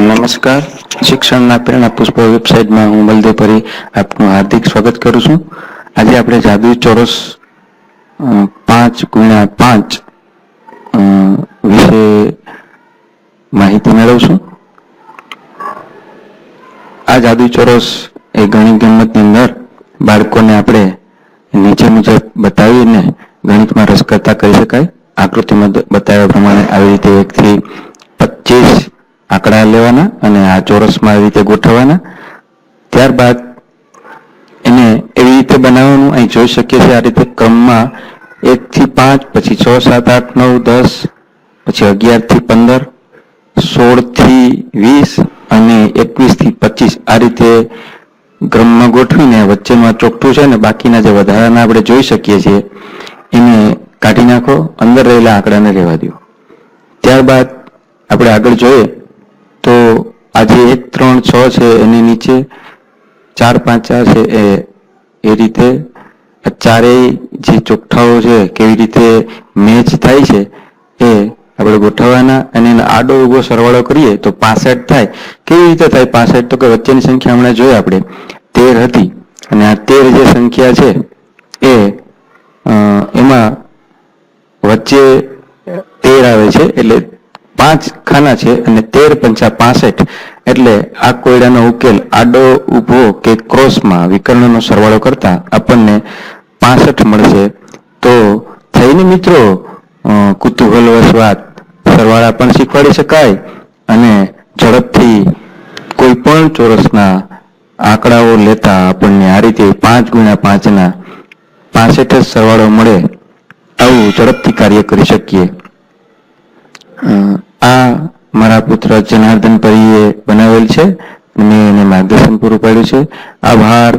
નમસ્કાર. શિક્ષણના પ્રેરણા પુષ્પ વેબસાઇટમાં હું બલદેવ પરી આપનું હાર્દિક સ્વાગત કરું છું. આજે આપણે જાદુ ચોરસ પાંચ ગુણ્યા પાંચ વિશે માહિતી મેળવશું. આ જાદુ ચોરસ એ ગણિત ગમતની અંદર બાળકોને આપણે નીચે મુજબ બતાવીને ગણિતમાં રસ કરતા કરી શકાય. આકૃતિમાં બતાવ્યા પ્રમાણે આવી રીતે એકથી પચીસ આંકડા લેવાના અને આ ચોરસમાં એવી રીતે ગોઠવવાના. ત્યારબાદ એને એવી રીતે બનાવવાનું અહીં જોઈ શકીએ છીએ આ રીતે ક્રમમાં એકથી પાંચ, પછી છ, સાત, આઠ, નવ, દસ, પછી અગિયારથી પંદર સોળથી વીસ અને એકવીસથી પચીસ. આ રીતે ક્રમમાં ગોઠવીને વચ્ચેમાં ચોખ્ઠું છે ને બાકીના જે વધારાના આપણે જોઈ શકીએ છીએ, એને કાઢી નાખો, અંદર રહેલા આંકડાને રહેવા દો ત્યારબાદ આપણે આગળ જોઈએ તો આજે એક ત્રણ છ છે, એની નીચે ચાર પાંચ ચાર છે, એ એ રીતે ચારેય જે ચોકઠાઓ છે, કેવી રીતે મેચ થાય છે, એ આપણે ગોઠવવાના અને આડો ઊભો સરવાળો કરીએ તો પાસઠ થાય. કેવી રીતે થાય પાસઠ? તો કે વચ્ચેની સંખ્યા હમણાં જોઈ આપણે. તેર હતી અને આ તેર જે સંખ્યા છે, એ એમાં વચ્ચે તેર આવે છે, એટલે પાંચ ખાના છે અને તેર પંચા પાસઠ. એટલે આ કોયડાનો ઉકેલ આડો ઊભો કે ક્રોસમાં વિકર્ણનો સરવાળો કરતા આપણને પાસઠ મળશે. તો થઈને મિત્રો કુતૂહલવશ વાત સરવાળા પણ શીખવાડી શકાય અને ઝડપથી કોઈ પણ ચોરસના આંકડાઓ લેતા આપણને આ રીતે પાંચ ગુણ્યા પાંચના પાસઠ સરવાળો મળે. આવું ઝડપથી કાર્ય કરી શકીએ. પુત્ર જનાર્દન પરીએ બનાવેલ છે અને એને માર્ગદર્શન પૂરું પાડ્યું છે. આભાર.